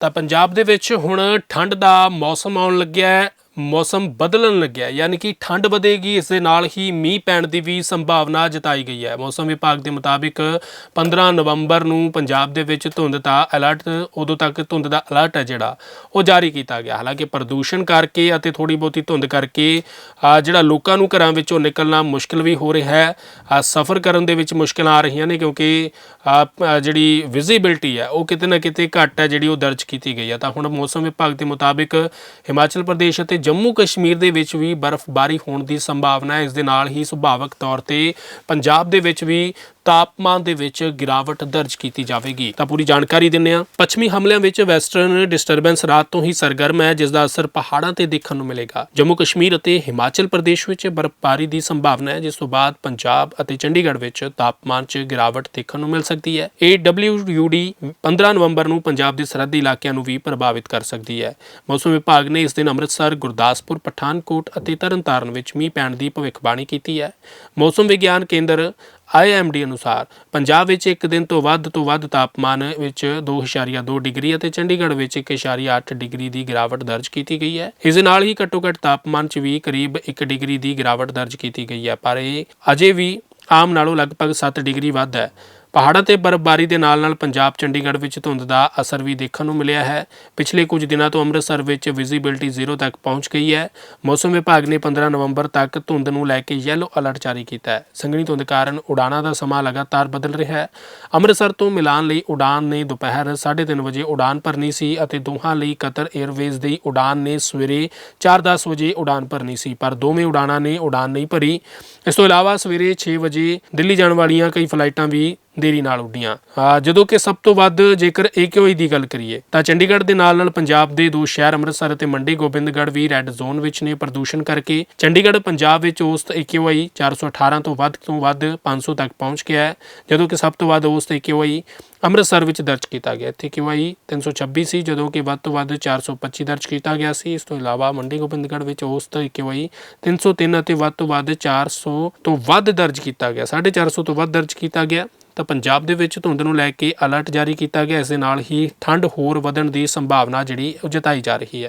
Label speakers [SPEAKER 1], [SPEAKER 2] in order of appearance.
[SPEAKER 1] ਤਾਂ ਪੰਜਾਬ ਦੇ ਵਿੱਚ ਹੁਣ ਠੰਡ ਦਾ ਮੌਸਮ ਆਉਣ ਲੱਗਿਆ ਹੈ। ਮੌਸਮ ਬਦਲਣ ਲੱਗਿਆ ਯਾਨੀ ਕਿ ਠੰਡ ਵਧੇਗੀ, ਇਸ ਦੇ ਨਾਲ ਹੀ ਮੀਂਹ ਪੈਣ ਦੀ ਵੀ ਸੰਭਾਵਨਾ ਜਤਾਈ ਗਈ ਹੈ। ਮੌਸਮ ਵਿਭਾਗ ਦੇ ਮੁਤਾਬਿਕ 15 ਨਵੰਬਰ ਨੂੰ ਪੰਜਾਬ ਦੇ ਵਿੱਚ ਧੁੰਦ ਦਾ ਅਲਰਟ ਉਦੋਂ ਤੱਕ ਧੁੰਦ ਦਾ ਅਲਰਟ ਹੈ ਜਿਹੜਾ, ਉਹ ਜਾਰੀ ਕੀਤਾ ਗਿਆ। ਹਾਲਾਂਕਿ ਪ੍ਰਦੂਸ਼ਣ ਕਰਕੇ ਅਤੇ ਥੋੜੀ ਬਹੁਤੀ ਧੁੰਦ ਕਰਕੇ ਜਿਹੜਾ ਲੋਕਾਂ ਨੂੰ ਘਰਾਂ ਵਿੱਚੋਂ ਨਿਕਲਣਾ ਮੁਸ਼ਕਲ ਵੀ ਹੋ ਰਿਹਾ ਹੈ ਸਫ਼ਰ ਕਰਨ ਦੇ ਵਿੱਚ ਮੁਸ਼ਕਲਾਂ ਆ ਰਹੀਆਂ ਨੇ ਕਿਉਂਕਿ ਜਿਹੜੀ ਵਿਜ਼ਿਬਿਲਟੀ ਹੈ, ਉਹ ਕਿਤੇ ਨਾ ਕਿਤੇ ਘੱਟ ਹੈ ਜਿਹੜੀ ਉਹ ਦਰਜ ਕੀਤੀ ਗਈ ਹੈ। ਤਾਂ ਹੁਣ ਮੌਸਮ ਵਿਭਾਗ ਦੇ ਮੁਤਾਬਿਕ ਹਿਮਾਚਲ ਪ੍ਰਦੇਸ਼ ਅਤੇ ਜੰਮੂ ਕਸ਼ਮੀਰ ਦੇ ਵਿੱਚ ਵੀ ਬਰਫ਼ਬਾਰੀ ਹੋਣ ਦੀ ਸੰਭਾਵਨਾ ਹੈ। ਇਸ ਦੇ ਨਾਲ ਹੀ ਸੁਭਾਵਕ ਤੌਰ ਤੇ ਪੰਜਾਬ ਦੇ ਵਿੱਚ ਵੀ ਤਾਪਮਾਨ ਦੇ ਵਿੱਚ ਗਿਰਾਵਟ ਦਰਜ ਕੀਤੀ ਜਾਵੇਗੀ। ਤਾਂ ਪੂਰੀ ਜਾਣਕਾਰੀ ਦਿੰਨੇ ਆ ਪੱਛਮੀ ਹਮਲਿਆਂ ਵਿੱਚ ਵੈਸਟਰਨ ਡਿਸਟਰਬੈਂਸ ਰਾਤ ਤੋਂ ਹੀ ਸਰਗਰਮ ਹੈ ਜਿਸ ਦਾ ਅਸਰ ਪਹਾੜਾਂ ਤੇ ਦੇਖਣ ਨੂੰ ਮਿਲੇਗਾ। ਜੰਮੂ ਕਸ਼ਮੀਰ ਅਤੇ ਹਿਮਾਚਲ ਪ੍ਰਦੇਸ਼ ਵਿੱਚ ਬਰਫ਼ਬਾਰੀ ਦੀ ਸੰਭਾਵਨਾ ਹੈ, ਜਿਸ ਤੋਂ ਬਾਅਦ ਪੰਜਾਬ ਅਤੇ ਚੰਡੀਗੜ੍ਹ ਵਿੱਚ ਤਾਪਮਾਨ 'ਚ ਗਿਰਾਵਟ ਦੇਖਣ ਨੂੰ ਮਿਲ ਸਕਦੀ ਹੈ। AWUD 15 ਨਵੰਬਰ ਨੂੰ ਪੰਜਾਬ ਦੇ ਸਰਹੱਦੀ ਇਲਾਕਿਆਂ ਨੂੰ ਵੀ ਪ੍ਰਭਾਵਿਤ ਕਰ ਸਕਦੀ ਹੈ। ਮੌਸਮ ਵਿਭਾਗ ਨੇ ਇਸ ਦਿਨ ਅੰਮ੍ਰਿਤਸਰ, ਗੁਰਦਾਸਪੁਰ, ਪਠਾਨਕੋਟ ਅਤੇ ਤਰਨਤਾਰਨ ਵਿੱਚ ਮੀਂਹ ਪੈਣ ਦੀ ਭਵਿੱਖਬਾਣੀ ਕੀਤੀ ਹੈ। ਮੌਸਮ ਵਿਗਿਆਨ ਕੇਂਦਰ IMD ਅਨੁਸਾਰ, ਪੰਜਾਬ ਵਿੱਚ ਇੱਕ ਦਿਨ ਤੋਂ ਵੱਧ ਤੋਂ ਵੱਧ ਤਾਪਮਾਨ ਵਿੱਚ 2.2 ਡਿਗਰੀ ਅਤੇ ਚੰਡੀਗੜ੍ਹ ਵਿੱਚ 1.8 ਡਿਗਰੀ ਦੀ ਗਿਰਾਵਟ ਦਰਜ ਕੀਤੀ ਗਈ ਹੈ। ਇਸ ਦੇ ਨਾਲ ਹੀ ਘੱਟੋ-ਘੱਟ ਤਾਪਮਾਨ 'ਚ ਵੀ ਕਰੀਬ 1 ਡਿਗਰੀ ਦੀ ਗਿਰਾਵਟ ਦਰਜ ਕੀਤੀ ਗਈ ਹੈ, ਪਰ ਇਹ ਅਜੇ ਵੀ ਆਮ ਨਾਲੋਂ ਲਗਭਗ 7 ਡਿਗਰੀ ਵੱਧ ਹੈ। ਪਹਾੜਾਂ ਤੇ ਬਰਫ਼ਬਾਰੀ ਦੇ ਨਾਲ-ਨਾਲ ਪੰਜਾਬ, ਚੰਡੀਗੜ੍ਹ ਵਿੱਚ ਧੁੰਦ ਦਾ ਅਸਰ ਵੀ ਦੇਖਣ ਨੂੰ ਮਿਲਿਆ ਹੈ। ਪਿਛਲੇ ਕੁਝ ਦਿਨਾਂ ਤੋਂ ਅੰਮ੍ਰਿਤਸਰ ਵਿੱਚ ਵਿਜ਼ਿਬਿਲਟੀ ਜ਼ੀਰੋ ਤੱਕ ਪਹੁੰਚ ਗਈ ਹੈ। ਮੌਸਮ ਵਿਭਾਗ ਨੇ 15 ਨਵੰਬਰ ਤੱਕ ਧੁੰਦ ਨੂੰ ਲੈ ਕੇ ਯੈਲੋ ਅਲਰਟ ਜਾਰੀ ਕੀਤਾ ਹੈ। ਸੰਘਣੀ ਧੁੰਦ ਕਾਰਨ ਉਡਾਣਾਂ ਦਾ ਸਮਾਂ ਲਗਾਤਾਰ ਬਦਲ ਰਿਹਾ ਹੈ। ਅੰਮ੍ਰਿਤਸਰ ਤੋਂ ਮਿਲਾਨ ਲਈ ਉਡਾਨ ਨੇ ਦੁਪਹਿਰ 3:30 ਵਜੇ ਉਡਾਨ ਭਰਨੀ ਸੀ ਅਤੇ ਦੋਹਾਂ ਲਈ ਕਤਰ 에ਅਰਵੇਜ਼ ਦੀ ਉਡਾਨ ਨੇ ਸਵੇਰੇ 4:10 ਵਜੇ ਉਡਾਨ ਭਰਨੀ ਸੀ, ਪਰ ਦੋਵੇਂ ਉਡਾਨਾਂ ਨੇ ਉਡਾਨ ਨਹੀਂ ਭਰੀ। ਇਸ ਤੋਂ ਇਲਾਵਾ ਸਵੇਰੇ 6 ਵਜੇ ਦਿੱਲੀ ਜਾਣ ਵਾਲੀਆਂ ਕਈ ਫਲਾਈਟਾਂ ਵੀ ਦੇਰੀ ਨਾਲ ਉੱਡੀਆਂ। ਜਦੋਂ ਕਿ ਸਭ ਤੋਂ ਵੱਧ ਜੇਕਰ AQI ਦੀ ਗੱਲ ਕਰੀਏ, ਤਾਂ ਚੰਡੀਗੜ੍ਹ ਦੇ ਨਾਲ ਨਾਲ ਪੰਜਾਬ ਦੇ ਦੋ ਸ਼ਹਿਰ ਅੰਮ੍ਰਿਤਸਰ ਅਤੇ ਮੰਡੀ ਗੋਬਿੰਦਗੜ੍ਹ ਵੀ ਰੈੱਡ ਜ਼ੋਨ ਵਿੱਚ ਨੇ ਪ੍ਰਦੂਸ਼ਣ ਕਰਕੇ। ਚੰਡੀਗੜ੍ਹ ਪੰਜਾਬ ਵਿੱਚ ਔਸਤ AQI 418 ਤੋਂ ਵੱਧ ਤੋਂ ਵੱਧ 500 ਤੱਕ ਪਹੁੰਚ ਗਿਆ ਹੈ, ਜਦੋਂ ਕਿ ਸਭ ਤੋਂ ਵੱਧ ਔਸਤ AQI ਅੰਮ੍ਰਿਤਸਰ ਵਿੱਚ ਦਰਜ ਕੀਤਾ ਗਿਆ। ਇੱਥੇ AQI 326 ਸੀ ਜਦੋਂ ਕਿ ਵੱਧ ਤੋਂ ਵੱਧ 425 ਦਰਜ ਕੀਤਾ ਗਿਆ ਸੀ। ਇਸ ਤੋਂ ਇਲਾਵਾ ਮੰਡੀ ਗੋਬਿੰਦਗੜ੍ਹ ਵਿੱਚ ਉਸ ਔਸਤ AQI 303 ਅਤੇ ਵੱਧ ਤੋਂ ਵੱਧ 400 ਤੋਂ ਵੱਧ ਦਰਜ ਕੀਤਾ ਗਿਆ। 450 ਤੋਂ ਵੱਧ ਦਰਜ ਕੀਤਾ ਗਿਆ। ਤਾਂ ਪੰਜਾਬ ਦੇ ਵਿੱਚ ਧੁੰਦ ਨੂੰ ਲੈ ਕੇ ਅਲਰਟ ਜਾਰੀ ਕੀਤਾ ਗਿਆ। ਇਸ ਦੇ ਨਾਲ ਹੀ ਠੰਡ ਹੋਰ ਵਧਣ ਦੀ ਸੰਭਾਵਨਾ ਜਿਹੜੀ ਉਹ ਜਤਾਈ ਜਾ ਰਹੀ ਹੈ।